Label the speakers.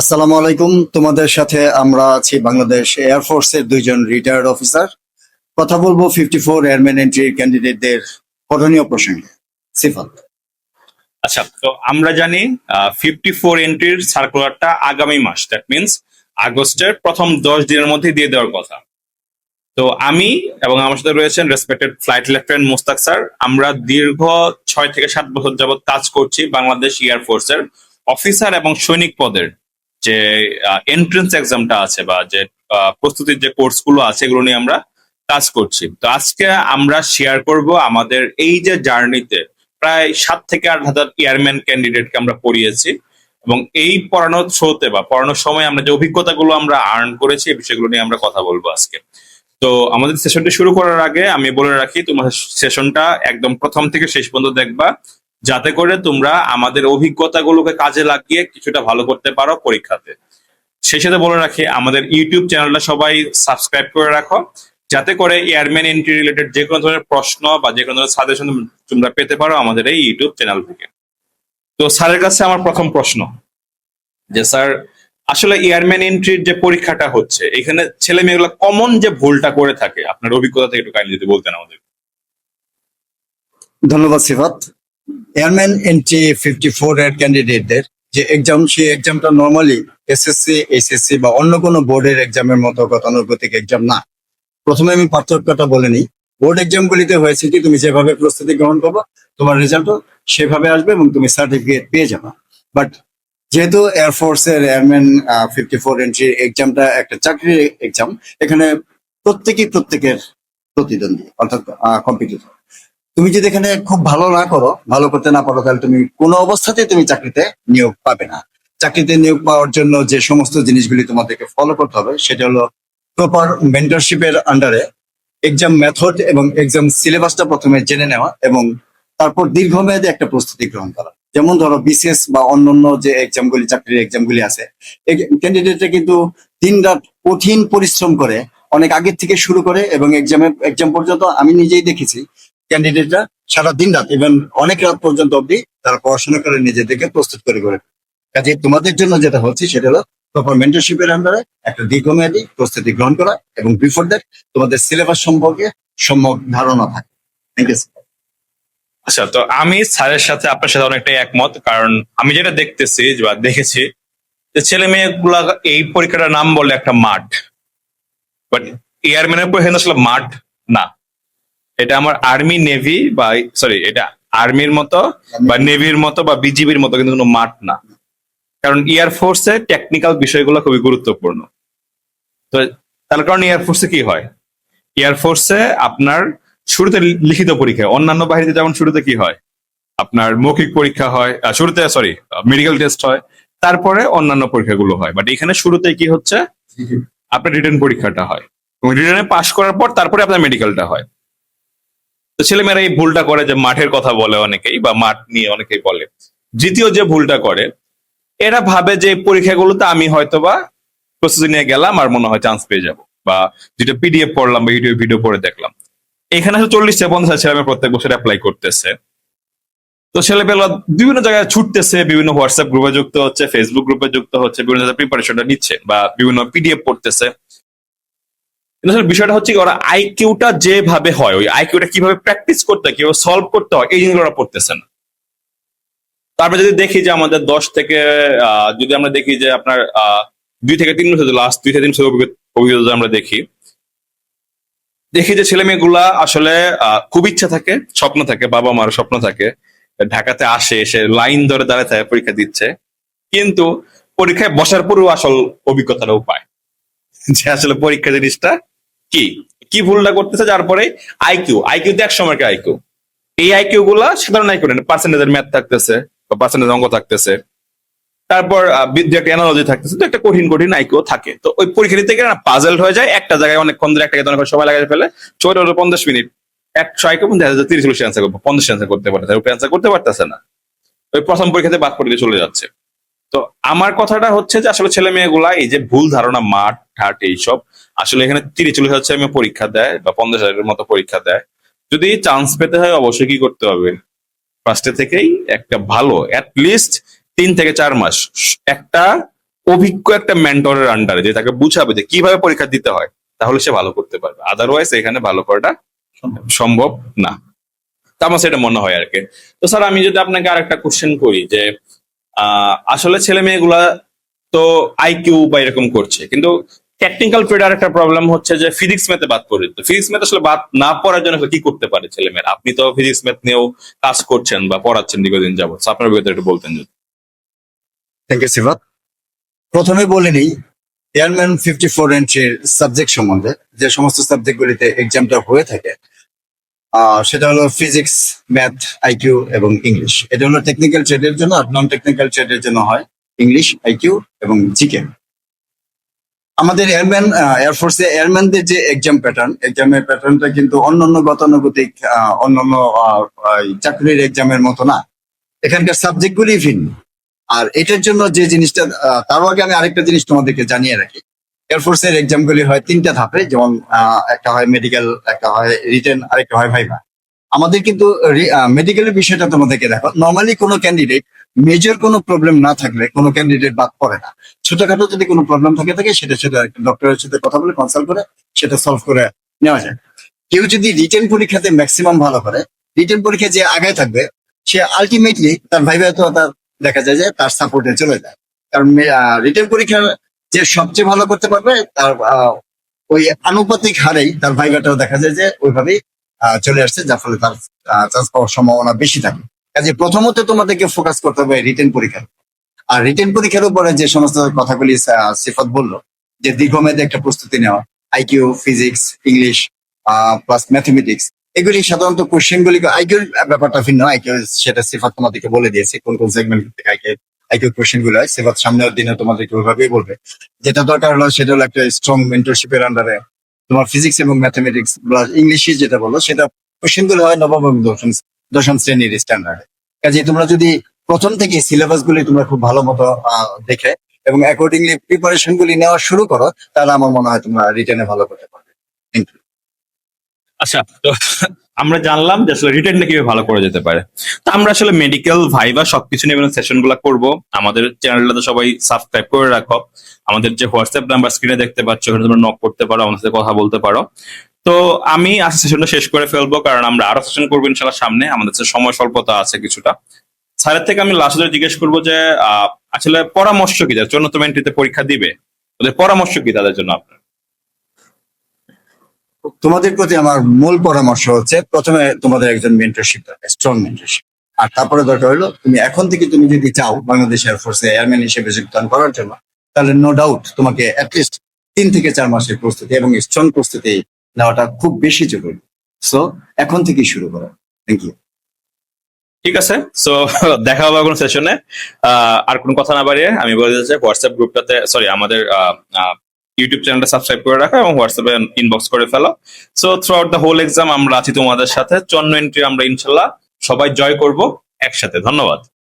Speaker 1: আসসালামু আলাইকুম। তোমাদের সাথে আমরা আছি বাংলাদেশ এয়ারফোর্সের দুইজন রিটায়ার্ড অফিসার কথা বলব ফিফটি ফোর এয়ারম্যান এন্ট্রি ক্যান্ডিডেটদের করণীয় প্রসঙ্গে। সিফাত।
Speaker 2: আচ্ছা তো আমরা জানি ফিফটি ফোর এন্ট্রির সার্কুলারটা আগামী মাস। দ্যাট মিনস আগস্টের প্রথম দশ দিনের মধ্যে দিয়ে দেওয়ার কথা। তো আমি এবং আমার সাথে রয়েছেন respected flight lieutenant Mostak sir. আমরা দীর্ঘ ছয় থেকে সাত বছর যাবত কাজ করছি বাংলাদেশ এয়ারফোর্সের অফিসার এবং সৈনিক পদের। যে এন্ট্রেন্স এক্সামটা আছে বা যে প্রস্তুতির যে কোর্সগুলো আছে, এগুলো নিয়ে আমরা কাজ করছি। তো আজকে আমরা শেয়ার করব আমাদের এই যে জার্নিতে প্রায় সাত থেকে আট হাজার এয়ারম্যান ক্যান্ডিডেটকে আমরা পড়িয়েছি এবং এই পড়ানোর থ্রোতে বা পড়ানোর সময় আমরা যে অভিজ্ঞতাগুলো আমরা আর্ন করেছি, এই বিষয়গুলো নিয়ে আমরা কথা বলব আজকে। তো আমাদের সেশনটি শুরু করার আগে আমি বলে রাখি, তোমার সেশনটা একদম প্রথম থেকে শেষ পর্যন্ত দেখবা। যাতে করে তোমরা আমাদের অভিজ্ঞতাগুলোকে কাজে লাগিয়ে কিছুটা ভালো করতে পারো পরীক্ষাতে। সেই সাথে বলে রাখি, আমাদের ইউটিউব চ্যানেলটা সবাই সাবস্ক্রাইব করে রাখো। যাতে করে এয়ারম্যান এন্ট্রি রিলেটেড যে কোনো ধরনের প্রশ্ন বা যে কোনো ধরনের সাজেশন তোমরা পেতে পারো আমাদের এই ইউটিউব চ্যানেল থেকে। তো স্যারের কাছে আমার প্রথম প্রশ্ন, যে স্যার, আসলে এয়ারম্যান এন্ট্রির যে পরীক্ষাটা হচ্ছে, এখানে ছেলে মেয়েগুলো কমন যে ভুলটা করে থাকে, আপনার অভিজ্ঞতা থেকে একটু কাইন্ডলি যদি বলতেন আমাদের।
Speaker 1: ধন্যবাদ Sifat. Airman entry fifty four এর ক্যান্ডিডেটদের যে এক্সাম সেই এক্সামটা নর্মালি এসএসসি এইচএসসি বা অন্য কোনো বোর্ডের এক্সামের মতো গতানুগতিক এক্সাম না। প্রথমে আমি পার্থক্যটা বলে নিই। বোর্ড এক্সামগুলিতে হয়েছে কি, তুমি যেভাবে প্রস্তুতি গ্রহণ করবে, তোমার রেজাল্টও সেভাবে আসবে এবং তুমি সার্টিফিকেট পেয়ে যাবে। বাট যেহেতু এয়ারফোর্সের এয়ারম্যান ফিফটি ফোর এন্ট্রি এক্সামটা একটা চাকরির এক্সাম এখানে প্রত্যেকেই প্রত্যেকের প্রতিদ্বন্দ্বী, অর্থাৎ কম্পিটিটর তুমি যদি এখানে খুব ভালো না করো, ভালো করতে না পারো, তাহলে তুমি কোনো অবস্থাতেই তুমি চাকরিতে নিয়োগ পাবে না। চাকরিতে নিয়োগ পাওয়ার জন্য যে সমস্ত জিনিসগুলি তোমাদেরকে ফলো করতে হবে, সেটা হলো প্রপার মেন্টরশিপের আন্ডারে এক্সাম মেথড এবং এক্সাম সিলেবাসটা প্রথমে জেনে নেওয়া এবং তারপর দীর্ঘমেয়াদে একটা প্রস্তুতি গ্রহণ করা। যেমন ধরো বিসিএস বা অন্যান্য যে এক্সামগুলি চাকরির এক্সামগুলি আছে ক্যান্ডিডেটরা কিন্তু দিন রাত কঠিন পরিশ্রম করে, অনেক আগের থেকে শুরু করে এবং এক্সামে এক্সাম পর্যন্ত আমি নিজেই দেখেছি ক্যান্ডিডেটরা সারা দিন রাত ইভেন অনেক রাত পর্যন্ত অবধি তারা পড়াশোনা করে নিজেদেরকে প্রস্তুত করে করে কাজে তোমাদের জন্য যেটা হচ্ছে সেটা হলো প্রপার মেন্টরশিপের আন্ডারে একটা দীর্ঘমেয়াদী প্রস্তুতি গ্রহণ করা এবং বিফোর দ্যাট তোমাদের সিলেবাস সম্পর্কে সম্যক ধারণা থাকে। থ্যাংক ইউ
Speaker 2: আচ্ছা তো আমি স্যারের সাথে আপনার সাথে অনেকটাই একমত, কারণ আমি যেটা দেখতেছি বা দেখেছি যে ছেলে মেয়েগুলা এই পরীক্ষাটার নাম বলে একটা মাঠ। বাট এয়ারম্যানের পরীক্ষা আসলে মাঠ না। এটা আমার আর্মি নেভি বা সরি এটা আর্মির মতো বা নেভির মতো বা বিজিবির মতো কিন্তু কোনো মাঠ না। কারণ এয়ারফোর্সে টেকনিক্যাল বিষয়গুলো খুবই গুরুত্বপূর্ণ। তো তার কারণে এয়ারফোর্সে কি হয়? এয়ারফোর্সে আপনার শুরুতে লিখিত পরীক্ষা অন্যান্য বাহিনীতে যেমন শুরুতে কি হয়? আপনার মৌখিক পরীক্ষা হয় শুরুতে সরি মেডিকেল টেস্ট হয় তারপরে অন্যান্য পরীক্ষাগুলো হয়। বাট এখানে শুরুতে কি হচ্ছে? আপনার রিটার্ন পরীক্ষাটা হয়। এবং রিটার্নে পাশ করার পর তারপরে আপনার মেডিকেলটা হয়। তো ছেলেমেয়েরা এই ভুলটা করে যে মাঠের কথা বলে অনেকেই বা মাঠ নিয়ে অনেকেই বলে। দ্বিতীয় যে ভুলটা করে, এরা ভাবে যে পরীক্ষাগুলোতে আমি হয়তোবা প্রস্তুতি নিয়ে গেলাম আর মনে হয় চান্স পেয়ে যাব বা যেটা পিডিএফ পড়লাম বা ইউটিউব ভিডিও পড়ে দেখলাম। এখানে আসলে চল্লিশ পঞ্চাশ ছেলে প্রত্যেক বছর অ্যাপ্লাই করতেছে। তো ছেলেপেলা বিভিন্ন জায়গায় ছুটতেছে, বিভিন্ন হোয়াটসঅ্যাপ গ্রুপে যুক্ত হচ্ছে ফেসবুক গ্রুপে যুক্ত হচ্ছে, বিভিন্ন জায়গায় প্রিপারেশনটা নিচ্ছে বা বিভিন্ন পিডিএফ পড়তেছে। কিন্তু আসলে বিষয়টা হচ্ছে ওরা আইকিউটা যেভাবে হয়, ওই আইকিউটা কীভাবে প্র্যাকটিস করতে হয়, কীভাবে সলভ করতে হয়, এই জিনিসগুলো ওরা পড়তেছে না। তারপরে যদি দেখি যে আমাদের দশ থেকে যদি আমরা দেখি যে আপনার দুই থেকে তিন বছর লাস্ট দুই থেকে তিন বছর অভিজ্ঞতা আমরা দেখি দেখি যে ছেলে মেয়েগুলা আসলে খুব ইচ্ছা থাকে, স্বপ্ন থাকে বাবা মার স্বপ্ন থাকে, ঢাকাতে আসে, এসে লাইন ধরে দাঁড়ায় থাকে, পরীক্ষা দিচ্ছে, কিন্তু পরীক্ষায় বসার পরেও আসল অভিজ্ঞতাটাও পায়। যে আসলে পরীক্ষা জিনিসটা কি? কি ভুলটা করতেছে? যার পরে আইকিউ আইকিউ তো একশো মার্কের আইকিউ এই আইকিউ গুলা সাধারণ আইকিউ না পার্সেন্টেজের ম্যাথ থাকতেছে বা পার্সেন্টেজ অঙ্ক থাকতেছে। তারপর একটা এনালজি থাকতেছে, তো একটা কঠিন কঠিন আইকিউ থাকে। তো ওই পরীক্ষা দিতে গেলে পাজল হয়ে যায়। একটা জায়গায় অনেকক্ষণ ধরে একটা অনেক সময় লাগাই ফেলে। চোদ্দ পঞ্চাশ মিনিট। একশো আইকিউ যাচ্ছে তিরিশ চল্লিশ অ্যান্সার করব। পঞ্চাশ অ্যান্সার করতে পারতেছে অ্যান্সার করতে পারতেছে না। ওই প্রথম পরীক্ষাতে বাদ পড়ে চলে যাচ্ছে। তো আমার কথাটা হচ্ছে যে আসলে ছেলে মেয়েগুলা এই যে ভুল ধারণা, মাঠ ঠাট এইসব আসলে এখানে তিরিশ চল্লিশ হাজার ছেলে পরীক্ষা দেয় বা পঞ্চাশ হাজারের মতো পরীক্ষা দেয়। যদি চান্স পেতে হয় অবশ্যই কি করতে হবে? ফার্স্টে থেকেই একটা ভালো লিস্ট তিন থেকে চার মাস, একটা অভিজ্ঞ একটা মেন্টরের আন্ডারে যে তাকে বুঝাবে যে কীভাবে পরীক্ষা দিতে হয়, তাহলে সে ভালো করতে পারবে। আদারওয়াইজ এখানে ভালো করাটা সম্ভব না। তা আমার সেটা মনে হয় আর কি। তো স্যার আমি যদি আপনাকে আর একটা কোশ্চেন করি যে আসলে ছেলে মেয়েগুলা তো আইকিউ বা এরকম করছে। কিন্তু টেকনিক্যাল পিরিয়ড একটা প্রবলেম হচ্ছে যে ফিজিক্স ম্যাথে বাদ পড়ে। তো ফিজিক্স ম্যাথ আসলে বাদ না পড়ার জন্য কি করতে পারে ছেলে মেয়েরা? আপনি তো ফিজিক্স ম্যাথ নিয়েও কাজ করছেন বা পড়াচ্ছেন দীর্ঘদিন যাবত আপনার ভিতরে একটু বলতেন যদি।
Speaker 1: থ্যাংক ইউ সিফাত প্রথমে বলে নিই এয়ারম্যান ফিফটি ফোর এন্ট্রির সাবজেক্ট সম্বন্ধে। যে সমস্ত সাবজেক্টগুলিতে এক্সামটা হয়ে থাকে সেটা হলো ফিজিক্স ম্যাথ আইকিউ এবং ইংলিশ এটা হলো টেকনিক্যাল ট্রেডের জন্য আর নন টেকনিক্যাল ট্রেডের জন্য হয় ইংলিশ আইকিউ এবং জিকে আমাদের এয়ারম্যান এয়ারফোর্সে এয়ারম্যানদের যে এক্সাম প্যাটার্ন এক্সামের প্যাটার্নটা কিন্তু অন্যান্য গতানুগতিক অন্যান্য চাকরির এক্সামের মতো না। এখানকার সাবজেক্টগুলি ভিন্ন। আর এটার জন্য যে জিনিসটা তারও আগে আমি আরেকটা জিনিস তোমাদেরকে জানিয়ে রাখি। এয়ারফোর্সের এক্সাম গুলি হয় তিনটা ধাপে, যেমন একটা হয় মেডিকেল একটা হয় রিটেন আরেকটা হয় ভাইভা আমাদের কিন্তু মেডিকেলের বিষয়টা তোমাদেরকে দেখো। নর্মালি কোনো ক্যান্ডিডেট মেজর কোনো প্রবলেম না থাকলে কোনো ক্যান্ডিডেট বাদ পড়ে না। ছোটখাটো যদি কোনো প্রবলেম থাকে থাকে, সেটা সেটা ডক্টরের সাথে কথা বলে কনসাল্ট করে সেটা সলভ করে নেওয়া যায়। কেউ যদি রিটেন পরীক্ষাতে ম্যাক্সিমাম ভালো করে রিটেন পরীক্ষায় যে আগে থাকবে, সে আলটিমেটলি তার ভাইভা তো তার দেখা যায় যে তার সাপোর্টে চলে যায়। কারণ রিটেন পরীক্ষার যে সবচেয়ে ভালো করতে পারবে তার ওই আনুপাতিক হারেই তার ভাইভাটাও দেখা যায় যে ওইভাবেই চলে আসছে, যার ফলে তার চান্স পাওয়ার সম্ভাবনা বেশি থাকে। কাজে প্রথমত তোমাদেরকে ফোকাস করতে হবে রিটেন পরীক্ষার আর রিটেন পরীক্ষার উপরে যে সমস্ত কথাগুলি সিফাত বলল, যে দীর্ঘমেয়াদে একটা প্রস্তুতি নেওয়া IQ physics English plus mathematics এগুলি সাধারণত কোশ্চেন গুলি আইকিউর ব্যাপারটা ভিন্ন। আইকিউ সেটা সিফাত তোমাদেরকে বলে দিয়েছে, কোন কোন সেগমেন্ট থেকে আইকিউ আইকিউ কোশ্চেনগুলো হয় সিফাত সামনের দিনে তোমাদেরকে ওইভাবেই বলবে। যেটা দরকার হলো, সেটা হলো একটা স্ট্রং মেন্টরশিপের আন্ডারে তোমার ফিজিক্স এবং ম্যাথমেটিক্স প্লাস ইংলিশে যেটা বলো সেটা কোশ্চেনগুলো হয় নবম এবং দশম দশম শ্রেণির স্ট্যান্ডার্ডে কাজে তোমরা যদি প্রথম থেকে সিলেবাস গুলি তোমরা খুব ভালো মতো দেখে এবং অ্যাকর্ডিংলি প্রিপারেশন গুলি নেওয়া শুরু করো, তাহলে আমার মনে হয় তোমরা রিটেনে ভালো করতে পারবে। থ্যাংক ইউ
Speaker 2: আচ্ছা আমরা জানলাম যে আসলে রিটেনটা কীভাবে ভালো করা যেতে পারে। তো আমরা আসলে মেডিকেল ভাইবা সবকিছু নিয়ে সেশনগুলো করব। আমাদের চ্যানেলটা তো সবাই সাবস্ক্রাইব করে রাখো। আমাদের যে হোয়াটসঅ্যাপ নাম্বার স্ক্রিনে দেখতে পাচ্ছ, ওখানে তোমরা নক করতে পারো, আমাদের সাথে কথা বলতে পারো। তো আমি আজকে সেশনটা শেষ করে ফেলব, কারণ আমরা আরও সেশন করব ইনশাল্লাহ সামনে। আমাদের সময় স্বল্পতা আছে কিছুটা। স্যারের থেকে আমি লাস্টে জিজ্ঞেস করব যে আসলে পরামর্শ কি? যারা চন্নতম এন্ট্রিতে পরীক্ষা দিবে, ওদের পরামর্শ কি তাদের জন্য আপনার?
Speaker 1: তোমাদের প্রতি আমার মূল পরামর্শ হচ্ছে, প্রথমে তোমাদের একজন মেন্টরশিপ দরকার স্ট্রং মেন্টরশিপ আর তারপরে দরকার হলো, তুমি এখন থেকে তুমি যদি চাও বাংলাদেশ এয়ারফোর্সে এয়ারম্যান হিসেবে যোগদান করার জন্য, তাহলে নো ডাউট তোমাকে অ্যাটলিস্ট তিন থেকে চার মাসের প্রস্তুতি এবং স্ট্রং প্রস্তুতি নেওয়াটা খুব বেশি জরুরি। সো এখন থেকেই শুরু করো। থ্যাংক ইউ
Speaker 2: ঠিক আছে সো দেখা হবে কোনো সেশনে আর কোনো কথা না বাড়িয়ে আমি বলে দিতে চাই হোয়াটসঅ্যাপ গ্রুপটাতে সরি আমাদের ইউটিউব চ্যানেলটা সাবস্ক্রাইব করে রাখো এবং হোয়াটসঅ্যাপে ইনবক্স করে ফেলো। So throughout the whole exam আমরা আছি তোমাদের সাথে। চন্ন এন্ট্রি আমরা ইনশাল্লাহ সবাই জয় করব একসাথে। ধন্যবাদ।